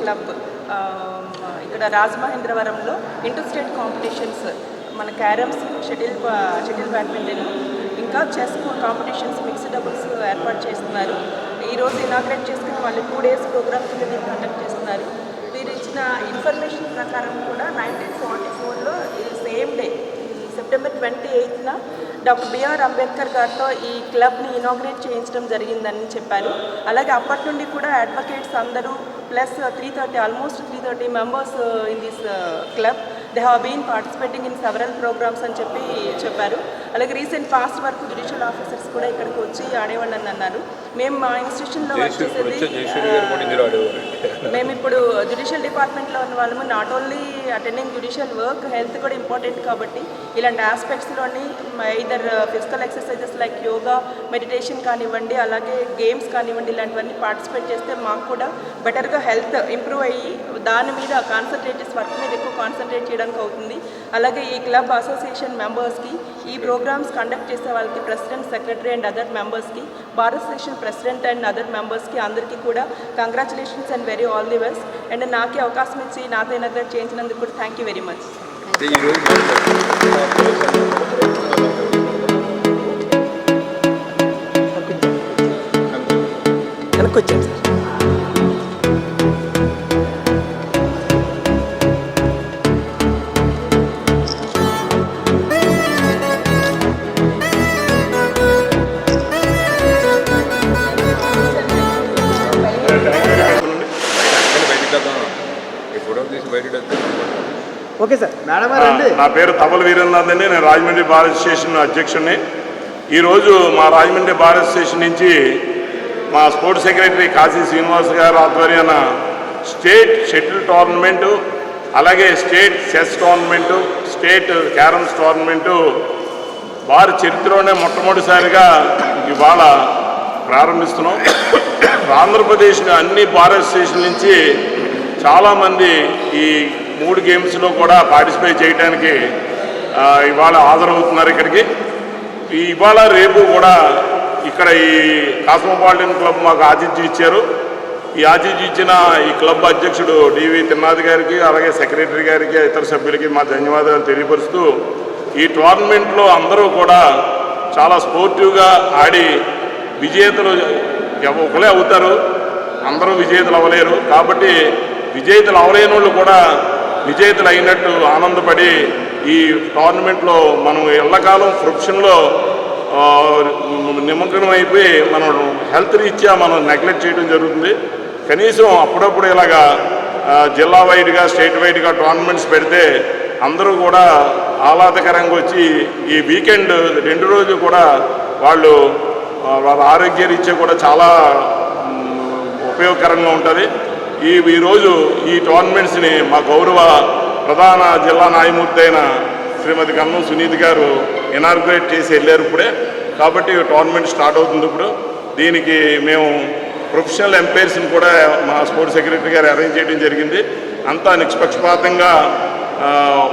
Club um, ఇక్కడ రాజమహేంద్రవరంలో inter state competitions మన క్యారమ్స్ షటిల్ షటిల్ బ్యాడ్మింటన్ ఇంకా చెస్ కాంపిటీషన్స్ మిక్స్డ్ డబుల్స్ ఏర్పాటు చేస్తున్నారు. ఈరోజు ఇనాగ్రేట్ చేసుకుని వాళ్ళు టూ డేస్ ప్రోగ్రామ్ కింద కండక్ట్ చేస్తున్నారు. వీరు ఇచ్చిన ఇన్ఫర్మేషన్ ప్రకారం కూడా నైన్టీన్ ఫార్టీ ఫోర్లో సేమ్ డే సెప్టెంబర్ ట్వంటీ ఎయిత్న డాక్టర్ బిఆర్ అంబేద్కర్ గారితో ఈ క్లబ్ని ఇనాగ్రేట్ చేయించడం జరిగిందని చెప్పారు. అలాగే అప్పటి నుండి కూడా అడ్వకేట్స్ అందరూ plus three thirty almost three thirty members in this club they have been participating in several programs అని చెప్పి చెప్పారు. అలాగే రీసెంట్ పాస్ట్ వరకు జ్యుడిషియల్ ఆఫీసర్స్ కూడా ఇక్కడికి వచ్చి ఆడేవాళ్ళు అని అన్నారు. మేము మా ఇన్స్టిట్యూషన్లో వర్క్ చేసేది మేము ఇప్పుడు జ్యుడిషియల్ డిపార్ట్మెంట్లో ఉన్న వాళ్ళము. Not only attending judicial work health కూడా ఇంపార్టెంట్ కాబట్టి ఇలాంటి ఆస్పెక్ట్స్లోని either physical exercises like yoga meditation కానివ్వండి అలాగే గేమ్స్ కానివ్వండి ఇలాంటివన్నీ పార్టిసిపేట్ చేస్తే మాకు కూడా బెటర్గా హెల్త్ ఇంప్రూవ్ అయ్యి దాని మీద కాన్సన్ట్రేటెస్ వర్క్ మీద ఎక్కువ కాన్సన్ట్రేట్ చేయడానికి అవుతుంది. అలాగే ఈ క్లబ్ అసోసియేషన్ మెంబర్స్కి ఈ ప్రోగ్రామ్స్ కండక్ట్ చేసే వాళ్ళకి ప్రెసిడెంట్ సెక్రటరీ అండ్ అదర్ మెంబర్స్కి Bharat session president and other మెంబర్స్కి అందరికీ కూడా congratulations and very all the best. And నాకే అవకాశం ఇచ్చి నాతో ఇనాగ్రేట్ చేయించినందుకు కూడా thank you very much okay sir. నా పేరు తపల వీరేంద్రనాథ్ అండి నేను రాజమండ్రి బార్ అసోసియేషన్ అధ్యక్షుడిని ఈరోజు మా రాజమండ్రి బార్ అసోసియేషన్ నుంచి మా స్పోర్ట్స్ సెక్రటరీ కాశీ శ్రీనివాస్ గారు ఆధ్వర్యాన స్టేట్ షటిల్ టోర్నమెంటు అలాగే state chess tournament state carroms tournament bar చరిత్రలోనే మొట్టమొదటిసారిగా ఇవాళ ప్రారంభిస్తున్నాం. ఆంధ్రప్రదేశ్ అన్ని బార్ అసోసియేషన్ నుంచి చాలామంది ఈ మూడు గేమ్స్లో కూడా పార్టిసిపేట్ చేయడానికి ఇవాళ హాజరవుతున్నారు ఇక్కడికి. ఇవాళ రేపు కూడా ఇక్కడ ఈ కాస్మోపాలిటన్ క్లబ్ మాకు ఆతిథ్యం ఇచ్చారు. ఈ ఆతిథ్యం ఇచ్చిన ఈ క్లబ్ అధ్యక్షుడు డివి తిన్నాథ్ గారికి అలాగే సెక్రటరీ గారికి ఇతర సభ్యులకి మా ధన్యవాదాలు తెలియపరుస్తూ ఈ టోర్నమెంట్లో అందరూ కూడా చాలా స్పోర్టివ్గా ఆడి విజేతలు ఒకలే అవుతారు. అందరూ విజేతలు అవ్వలేరు. కాబట్టి విజేతలు అవలేని వాళ్ళు కూడా విజేతలు అయినట్టు ఆనందపడి ఈ టోర్నమెంట్లో మనం ఎల్లకాలం ప్రొఫెషన్లో నిమగ్నం అయిపోయి మనం హెల్త్ రీత్యా మనం నెగ్లెక్ట్ చేయడం జరుగుతుంది. కనీసం అప్పుడప్పుడు ఇలాగా జిల్లా వైడ్గా స్టేట్ వైడ్గా టోర్నమెంట్స్ పెడితే అందరూ కూడా ఆహ్లాదకరంగా వచ్చి ఈ వీకెండ్ రెండు రోజులు కూడా వాళ్ళు వాళ్ళ ఆరోగ్య రీత్యా కూడా చాలా ఉపయోగకరంగా ఉంటుంది. ఈ ఈరోజు ఈ టోర్నమెంట్స్ని మా గౌరవ ప్రధాన జిల్లా న్యాయమూర్తి అయిన శ్రీమతి కన్నం సునీత్ గారు ఇనార్గ్రేట్ చేసి వెళ్ళారు ఇప్పుడే. కాబట్టి టోర్నమెంట్ స్టార్ట్ అవుతుంది ఇప్పుడు. దీనికి మేము ప్రొఫెషనల్ ఎంపైర్స్ని కూడా మా స్పోర్ట్స్ సెక్రటరీ గారు అరేంజ్ చేయడం జరిగింది. అంతా నిష్పక్షపాతంగా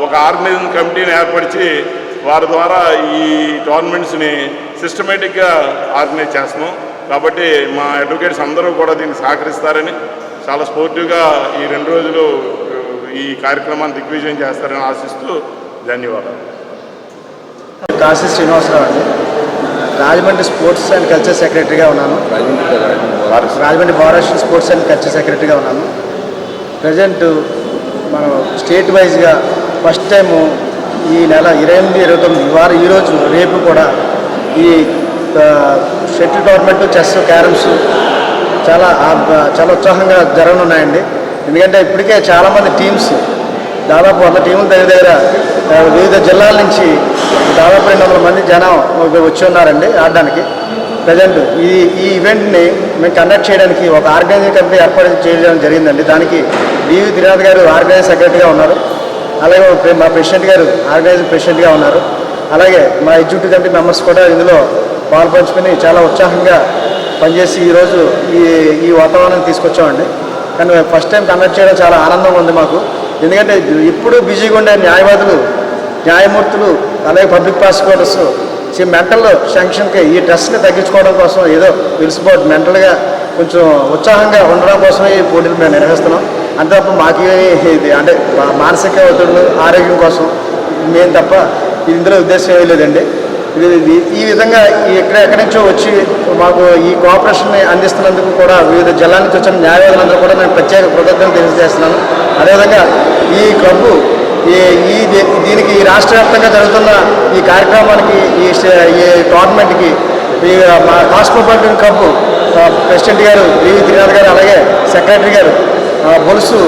ఒక ఆర్గనైజింగ్ కమిటీని ఏర్పరిచి వారి ద్వారా ఈ టోర్నమెంట్స్ని సిస్టమేటిక్గా ఆర్గనైజ్ చేస్తున్నాం. కాబట్టి మా అడ్వకేట్స్ అందరూ కూడా దీనికి సహకరిస్తారని చాలా స్పోర్టివ్గా ఈ రెండు రోజులు ఈ కార్యక్రమాన్ని దిగ్విజయం చేస్తారని ఆశిస్తూ ధన్యవాదాలు. కాశీ శ్రీనివాసరావు అండి. రాజమండ్రి స్పోర్ట్స్ అండ్ కల్చర్ సెక్రటరీగా ఉన్నాను. Rajahmundry Rajahmundry sports and culture సెక్రటరీగా ఉన్నాను. ప్రజెంట్ మనం స్టేట్ వైజ్గా ఫస్ట్ టైము ఈ నెల ఇరవై ఎనిమిది ఇరవై తొమ్మిది ఈ వారం ఈరోజు రేపు కూడా ఈ షటిల్ టోర్నమెంట్ చెస్ క్యారమ్స్ చాలా చాలా ఉత్సాహంగా జరగనున్నాయండి. ఎందుకంటే ఇప్పటికే చాలామంది టీమ్స్ దాదాపు వంద టీముల దగ్గర దగ్గర వివిధ జిల్లాల నుంచి దాదాపు రెండు వందల మంది జనం వచ్చి ఉన్నారండి ఆడడానికి. ప్రజెంట్ ఈ ఈ ఈవెంట్ని మేము కండక్ట్ చేయడానికి ఒక ఆర్గనైజింగ్ కమిటీ ఏర్పాటు చేయడం జరిగిందండి. దానికి డివి త్రినాథ్ గారు ఆర్గనైజ్ సెక్రటరీగా ఉన్నారు. అలాగే మా ప్రెసిడెంట్ గారు ఆర్గనైజింగ్ ప్రెసిడెంట్గా ఉన్నారు. అలాగే మా ఎగ్జిక్యూటివ్ కమిటీ మెంబర్స్ కూడా ఇందులో పాల్పంచుకొని చాలా ఉత్సాహంగా పనిచేసి ఈరోజు ఈ ఈ వాతావరణం తీసుకొచ్చామండి. కానీ ఫస్ట్ టైం కండక్ట్ చేయడం చాలా ఆనందంగా ఉంది మాకు. ఎందుకంటే ఇప్పుడు బిజీగా ఉండే న్యాయవాదులు న్యాయమూర్తులు అలాగే పబ్లిక్ ప్రాసిక్యూటర్స్ ఈ మెంటల్ శాంక్షన్కి ఈ స్ట్రెస్ని తగ్గించుకోవడం కోసం ఏదో విలిసిపోట్ మెంటల్గా కొంచెం ఉత్సాహంగా ఉండడం కోసమే ఈ పోటీలు మేము నిర్వహిస్తున్నాం. అంతే తప్ప మాకు ఇది అంటే మానసిక ఒత్తిడులు ఆరోగ్యం కోసం మేము తప్ప ఇందులో ఉద్దేశం ఏమీ లేదండి. ఈ విధంగా ఎక్కడెక్కడి ఎక్కడి నుంచో వచ్చి మాకు ఈ కోఆపరేషన్ని అందిస్తున్నందుకు కూడా వివిధ జిల్లాల నుంచి వచ్చిన న్యాయవాదులందరూ కూడా నేను ప్రత్యేక కృతజ్ఞతలు తెలియజేస్తున్నాను. అదేవిధంగా ఈ క్లబ్బు ఈ ఈ దీ- దీనికి ఈ రాష్ట్ర వ్యాప్తంగా జరుగుతున్న ఈ కార్యక్రమానికి ఈ ఈ టోర్నమెంట్కి ఈ మా కాస్మోపాలిటన్ క్లబ్ ప్రెసిడెంట్ గారు వివి త్రినాథ్ గారు అలాగే సెక్రటరీ గారు బొలుసు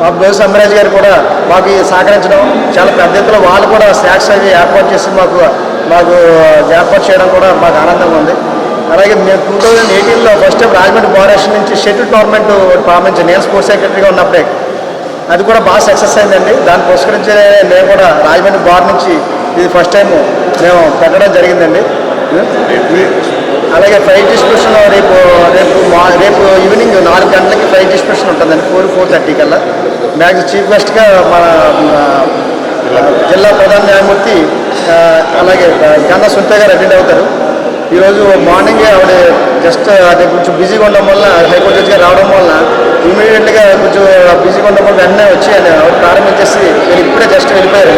మా బొలుసు అమ్మరాజు గారు కూడా మాకు సహకరించడం చాలా పెద్ద ఎత్తున వాళ్ళు కూడా స్నాక్స్ అవి ఏర్పాటు చేసి మాకు మాకు ఏర్పాటు చేయడం కూడా మాకు ఆనందంగా ఉంది. అలాగే మేము టూ థౌజండ్ ఎయిటీన్లో ఫస్ట్ టైం రాజమండ్రి బారేషన్ నుంచి షటిల్ టోర్నమెంట్ ప్రారంభించి నేను స్పోర్ట్స్ సెక్రటరీగా ఉన్నప్పుడే అది కూడా బాగా సక్సెస్ అయిందండి. దాన్ని పురస్కరించి నేను కూడా రాజమండ్రి బార్ నుంచి ఇది ఫస్ట్ టైం మేము పెట్టడం జరిగిందండి. అలాగే ఫ్లైట్ డిస్ట్రిబ్యూషన్ రేపు రేపు మా- రేపు ఈవినింగ్ నాలుగు గంటలకి ఫ్లైట్ డిస్ట్రిబ్యూషన్ ఉంటుందండి. ఫోర్ ఫోర్ థర్టీ కల్లా. మ్యాక్స్ చీఫ్ గెస్ట్గా మన జిల్లా ప్రధాన న్యాయమూర్తి అలాగే గంధ సుంత గారు అటెండ్ అవుతారు. ఈరోజు మార్నింగే ఆవిడ జస్ట్ అది కొంచెం బిజీగా ఉండడం వల్ల హైకోర్టు జడ్జిగా రావడం వల్ల ఇమీడియట్గా కొంచెం బిజీగా ఉండడం వల్ల వెంటనే వచ్చి ఆయన ప్రారంభించేసి వెళ్ళి ఇప్పుడే జస్ట్ వెళ్ళిపోయారు.